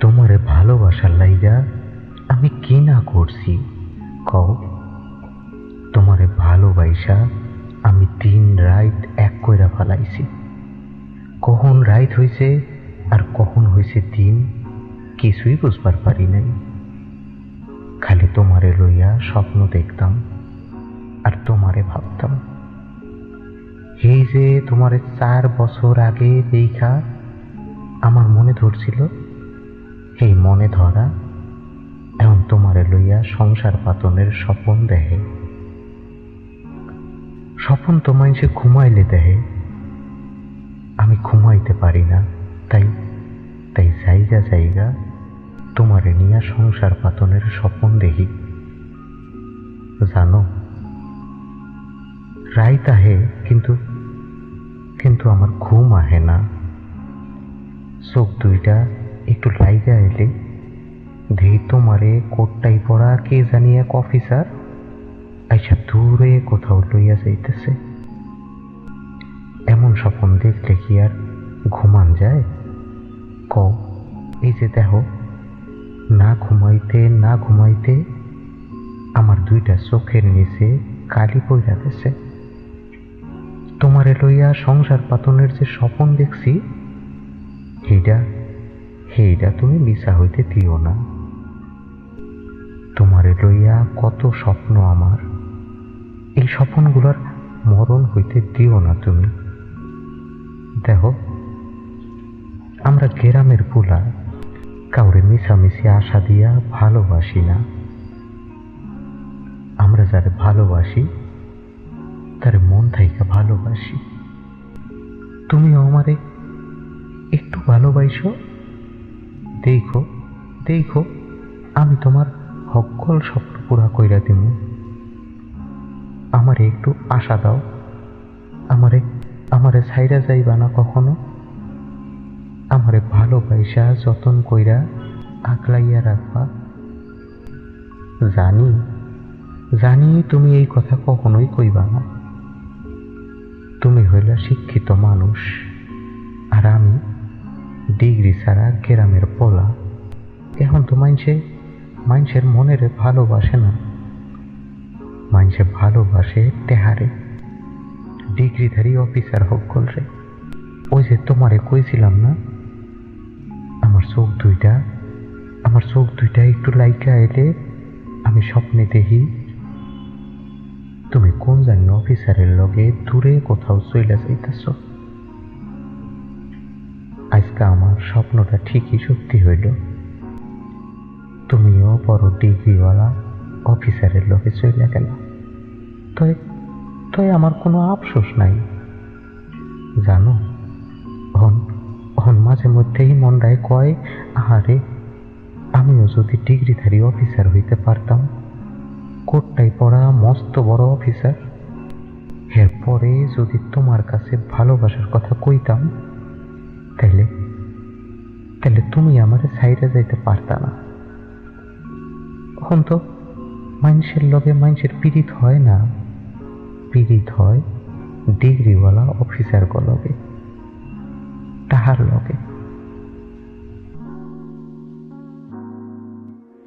তোমারে ভালোবাসার লাইগা আমি কি না করছি? কও। তোমারে ভালোবাসা আমি দিন রাইত এক কইরা ফালাইছি। কখন রাইত হইছে আর কখন হইছে দিন, কিছুই বুঝবার পারি নাই। খালি তোমারে লইয়া স্বপ্ন দেখতাম আর তোমারে ভাবতাম। এই যে তোমারে চার বছর আগে দেখা আমার মনে ধরছিল এই মনে ধরা এখন তোমারে লইয়া সংসার পাতনের স্বপন দেহে। স্বপন তোমায় সে ঘুমাইলে দেহে, আমি ঘুমাইতে পারি না, তাই তাই জায়গা জায়গা তোমারে নিয়া সংসার পাতনের স্বপন দেখি জানো, রাইত আহে কিন্তু কিন্তু আমার ঘুম আহে না। চোখ দুইটা একটু লাইগা এলে ধেই তোমারে কোটটাই পড়া, কে জানি এক অফিসার। আইসা দূরে কোথাও লইয়া যাইতেছে। এমন স্বপন দেখলে কি আর ঘুমান যায়? ক, এই যে দেহ না ঘুমাইতে না ঘুমাইতে আমার দুইটা চোখের নিচে কালি পইরা গেছে। তোমারে লইয়া সংসার পাতনের যে স্বপন দেখছি সেইটা সেইটা তুমি মিশা হইতে দিও না। তোমারে লইয়া কত স্বপ্ন আমার। এই স্বপ্নগুলোর মরণ হইতে দিও না তুমি। দেখো, আমরা গ্রামের পোলা, কাউরে মিশামিশি আশা দিয়া ভালোবাসি না। আমরা যারে ভালোবাসি, তারে মন থাইকা ভালোবাসি। তুমিও আমারে একটু ভালোবাসো দেখো দেখো, আমি তোমার সকল স্বপ্ন পুরা কইরা দিব আমারে একটু আশা দাও। আমারে আমারে ছাইরা যাইবা না কখনো। আমারে ভালোবাসা যতন কইরা আগলাইয়া রাখবা। জানি জানি তুমি এই কথা কখনোই কইবা না। তুমি হইলা শিক্ষিত মানুষ, আর আমি ডিগ্রি ছাড়া গ্রামের পোলা। এখন তো মাইনসে মানুষের মনের ভালোবাসে না। মানুষে ভালোবাসে তেহারে। ডিগ্রিধারী অফিসার হকল রে। ওই যে তোমারে কইছিলাম না? আমার চোখ দুইটা, আমার চোখ দুইটা একটু লাইকা এলে আমি স্বপ্নে দেখি, তুমি কোন জানি অফিসারের লগে দূরে কোথাও চইলা যাইতেছ। আমার স্বপ্নটা ঠিকই সত্যি হইল। তুমিও বড় ডিগ্রিওয়ালা অফিসারের লোকে চলে গেল। তয় তয় আমার কোনো আফসোস নাই। জানো হন হন মাঝে মধ্যেই মনটায় কয়, আহারে, আমিও যদি ডিগ্রিধারী অফিসার হইতে পারতাম কোটটাই পড়া মস্ত বড় অফিসার। এরপরে যদি তোমার কাছে ভালোবাসার কথা কইতাম, তাইলে তাহলে তুমি আমাদের সাইডে যাইতে পারতা না। এখন তো মানুষের লগে মানুষের পীড়িত হয় না। পীড়িত হয় ডিগ্রিওয়ালা অফিসার লগে, তাহার লগে।